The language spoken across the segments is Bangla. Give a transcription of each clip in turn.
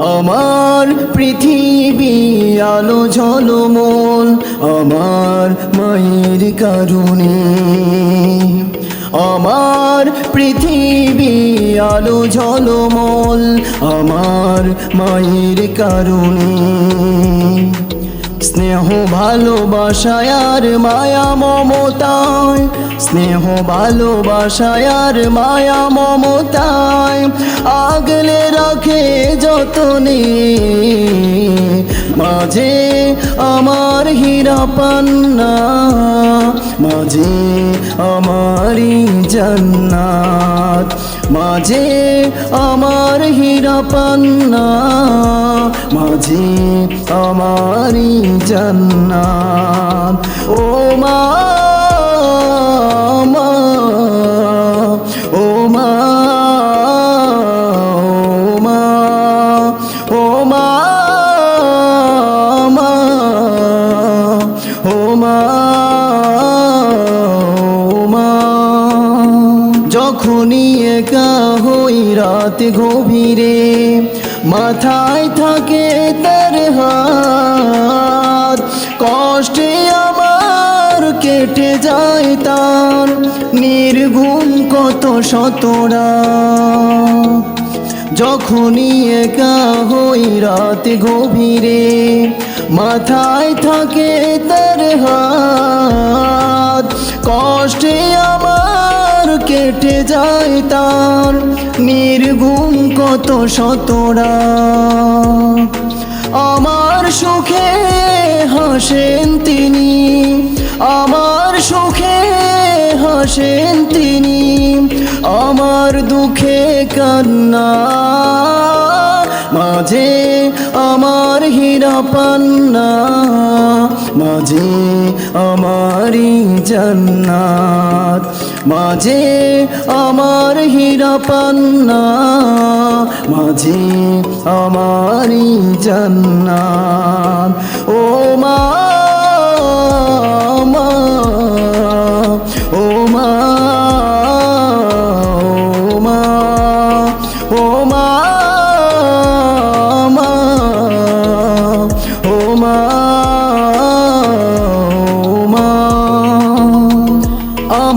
আমার পৃথিবী আলো ঝলমল আমার মায়ের কারণে। আমার পৃথিবী আলো ঝলমল আমার মায়ের কারণে। স্নেহ ভালোবাসায় আর মায়া মমতায়। স্নেহ ভালোবাসায় আর মায়া মমতায়। আগলে রাখে যতনে মাঝে আমার হীরা পান্না, মাঝে আমারই জান্নাত, মাঝে আমার হীরা পান্না, মাঝে আমারই জান্নাত। ও মা যখনই একা হই রাত গভীরে। মাথায় থাকে তার হাত, কষ্টে আমার কেটে যায় তার। নির্গুণ কত শতরা যখনই একা হই রাত গভীরে। মাথায় থাকে তার হাত, কষ্টে আমার কেটে যায় তার নির্ঘুম কত শতরা। আমার সুখে হাসেন তিনি, আমার সুখে হাসেন তিনি, আমার দুঃখে কান্না। মাঝে আমার হীরা পান্না মাঝে আমারই জান্নাত, মাঝে আমার হীরা পান্না মাঝে আমারই জান্নাত। ও মা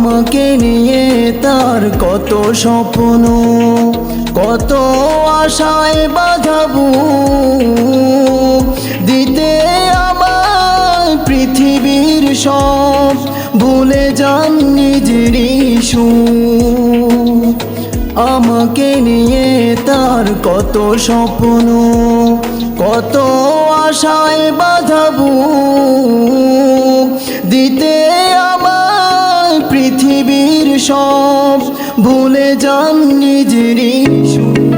আমাকে নিয়ে তার কত স্বপ্ন, কত আশায় বাধাবু। দিতে আমার পৃথিবীর সব, ভুলে যান নিজের আমাকে নিয়ে তার কত স্বপ্ন, কত আশায় বাধাবু। সব ভুলে যান নিজেরই সুখ।